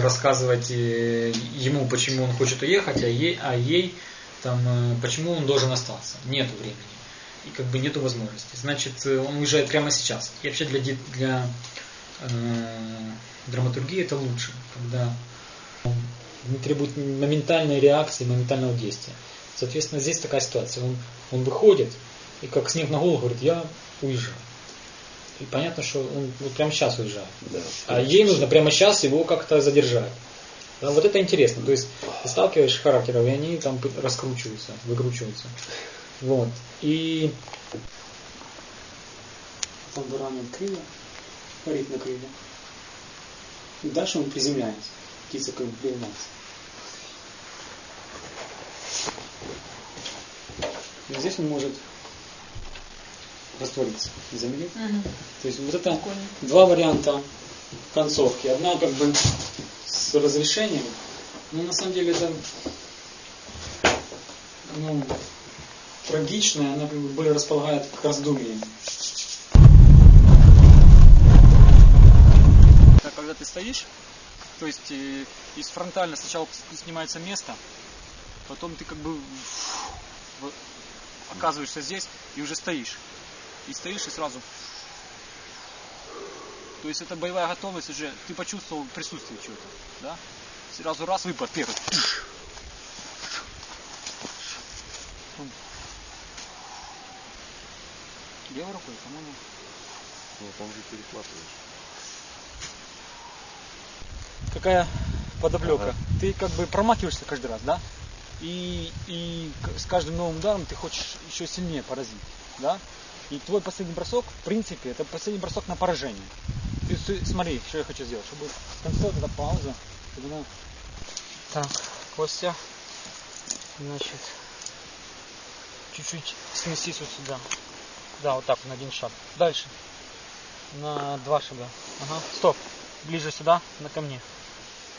рассказывать э, ему, почему он хочет уехать, а ей, а ей там, э, почему он должен остаться. Нету времени. И как бы нету возможности. Значит, э, он уезжает прямо сейчас. И вообще для, для э, драматургии это лучше, когда не требует моментальной реакции, моментального действия. Соответственно, здесь такая ситуация. Он, он выходит, и как снег на голову говорит, я уезжаю. И понятно, что он вот прямо сейчас уезжает. Да. А ей нужно прямо сейчас его как-то задержать. Да, вот это интересно. То есть ты сталкиваешь характеров, и они там раскручиваются, выкручиваются. Вот. И там выравнивает крылья, парит на крылья. И дальше он приземляется. Птица как бы приземляется. И здесь он может раствориться. Заметили? То есть вот это Прикольно. два варианта концовки. Одна как бы с разрешением, но на самом деле это ну, трагичная, она как бы более располагает к раздумьям. Когда ты стоишь, то есть э, из фронтально сначала снимается место, потом ты как бы в- оказываешься здесь и уже стоишь. И стоишь и сразу. То есть это боевая готовность уже, ты почувствовал присутствие чего-то, да? Сразу раз выпад первый. Левой рукой, по-моему. Ну, там же перехватываешь. какая подоплека. Ага. Ты как бы промахиваешься каждый раз, да? И, и с каждым новым ударом ты хочешь еще сильнее поразить, да? И твой последний бросок, в принципе, это последний бросок на поражение. Ты с- смотри, что я хочу сделать, чтобы в конце вот эта пауза, чтобы она... Так, Костя, значит, чуть-чуть сместись вот сюда. Да, вот так, на один шаг. Дальше. На два шага. Ага, стоп. Ближе сюда, на ко мне.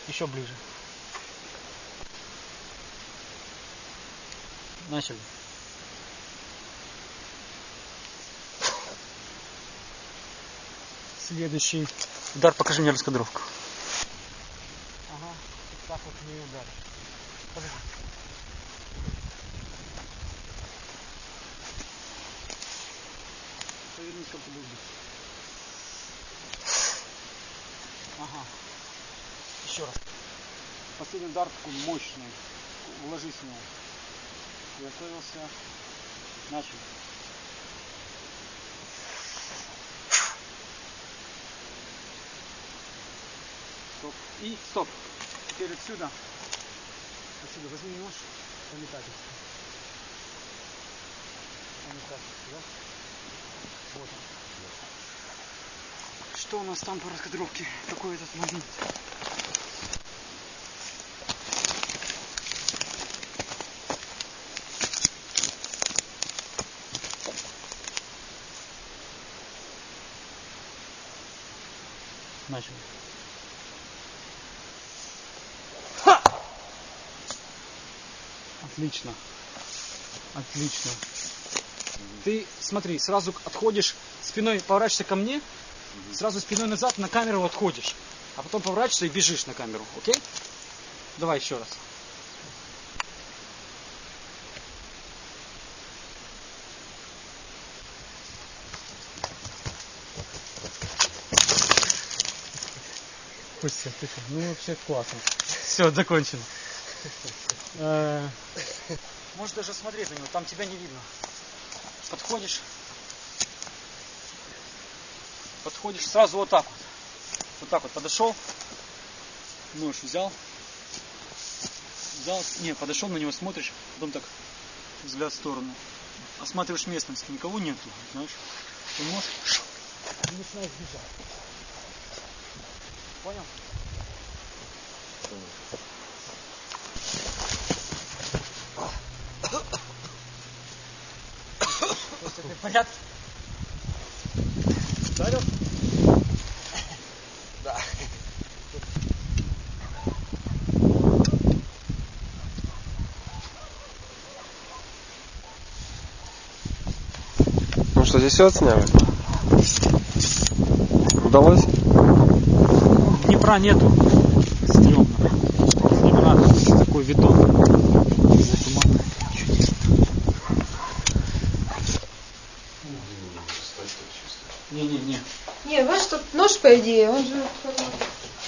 Еще ближе. Начали. Следующий удар, покажи мне раскадровку. Ага, вот так вот не удар. Подожди. Повернись, как бить. Ага. Еще раз. Последний удар такой мощный. Вложись в него. Готовился. Начал. Стоп. И стоп. Теперь отсюда. Отсюда возьми нож. Пометательский. Пометательский, да? Вот он. Что у нас там по раскадровке? Какой этот момент? Начали. Отлично. Отлично. Ты смотри, сразу отходишь спиной, поворачивайся ко мне, сразу спиной назад на камеру отходишь, а потом поворачиваешься и бежишь на камеру, окей? Давай еще раз. Ты что? Ну вообще классно. Все, закончено. Э, Можешь даже смотреть на него, там тебя не видно. Подходишь. Подходишь сразу вот так вот. Вот так вот подошел. Нож взял. Взял. Не, подошел на него, смотришь, потом так взгляд в сторону. Осматриваешь местность, никого нету, знаешь. Ты можешь и начинаешь бежать. Понял? Понятно? Понял? Да. Ну что, здесь все отсняли? Удалось? Днепра нету. Стремно. Днепра такой видок. Из-за. Стрел. по идее, он же...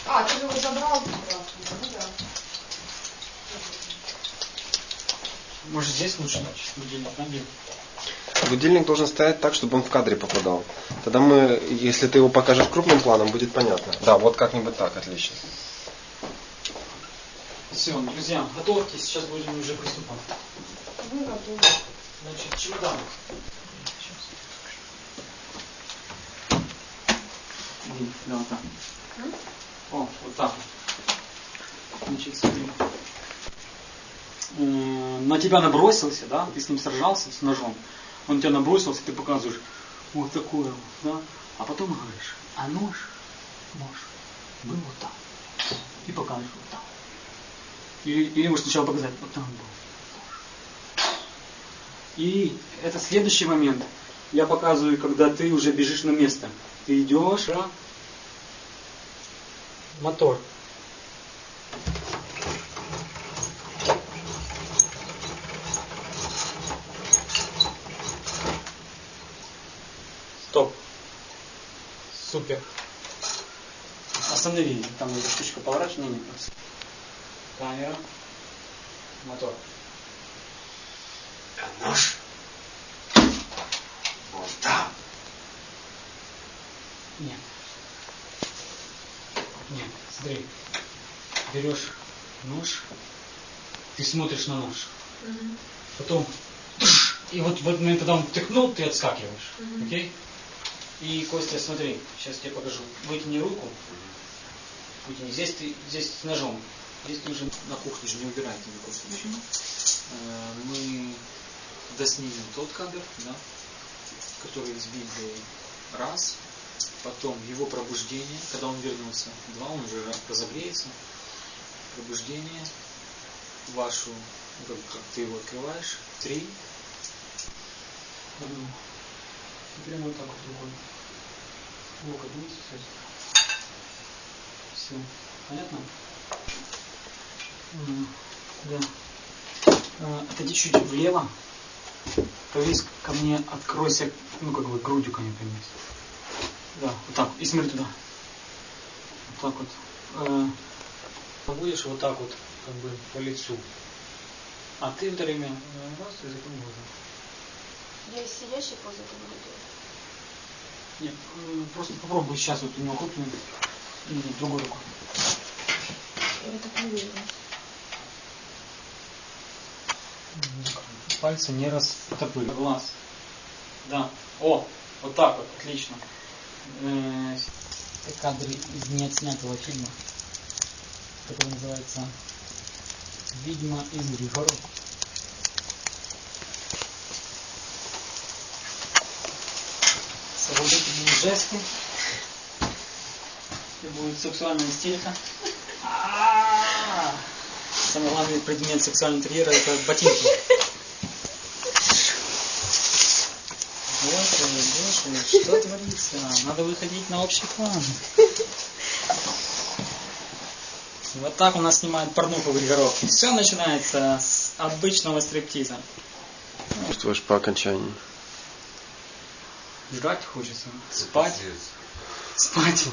А, ты же его забрал? Ну да. Может здесь лучше будильник набил? Будильник должен стоять так, чтобы он в кадре попадал. Тогда мы, если ты его покажешь крупным планом, будет понятно. Да, вот как-нибудь так, отлично. Все, друзья, готовьтесь, сейчас будем уже приступать. Ну, готово. Значит, чемодан. Иди, Да, так. О, вот так вот. Значит, смотри. Э, На тебя набросился, да, ты с ним сражался, с ножом. Он тебя набросился, ты показываешь вот такое да. А потом говоришь, а нож, нож был вот там. И показываешь вот там. Или, или можешь сначала показать, вот там был. И это следующий момент. Я показываю, когда ты уже бежишь на место. Ты идешь, а? Мотор. Стоп. Супер. Останови. Там эта штучка поворачивает. Не, не, просто. Камера. Мотор. Нож. Вот там. Нет. Нет, смотри. Берешь нож, ты смотришь на нож. Мгм. Потом и вот в этот момент, когда он тыкнул, ты отскакиваешь. Мгм. Окей? И, Костя, смотри, сейчас тебе покажу. Вытяни руку. Вытяни. Здесь ты здесь с ножом. Здесь ты уже на кухне же не убирай ты ни в коем случае. Э, Мы доснимем тот кадр, да, который сбили раз, потом его пробуждение, когда он вернулся, два, он уже разогреется, пробуждение, вашу, ну, как, как ты его открываешь, три, Одну. И прямо вот так вот рукой. Локоть вниз, все. Все. Понятно? Да. А, Отойди чуть влево. Повесь ко мне, откройся, ну как бы грудью ко мне повесь. Да, вот так. И смотри туда. Вот так вот. Э, Будешь вот так вот, как бы по лицу. А ты в это время э, раз и закрой глаза. Я из сидящей позы это буду. Нет, просто попробуй сейчас вот у него хлопни и другой рукой. Я так не уверена. Пальцы не растопыри. Глаз. Да. О, вот так вот, отлично. Э, кадры из неотснятого фильма, который называется «Ведьма из Григоров». Соблазнительные жесты. И будет сексуальная истерика. Самый главный предмет сексуального интерьера это ботинки. Что творится? Надо выходить на общий план. И Вот так у нас снимают порнуху в Григоровке. Все начинается с обычного стриптиза. Чувствуешь по окончании. Жрать хочется, спать, спать,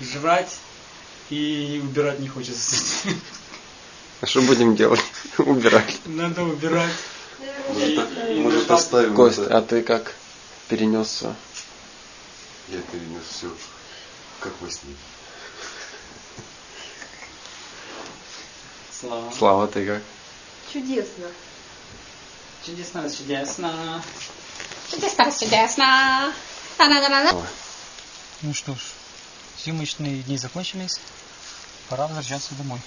жрать и убирать не хочется. А что будем делать? Убирать. Надо убирать. И- и Может, вот так. оставим Кость, а ты как перенес все? Я перенес все, как во сне. Слава. Слава, ты как? Чудесно. Чудесно, чудесно. Чудесно, чудесно. Та-да-да-да. Ну что ж, съемочные дни закончились. Пора возвращаться домой.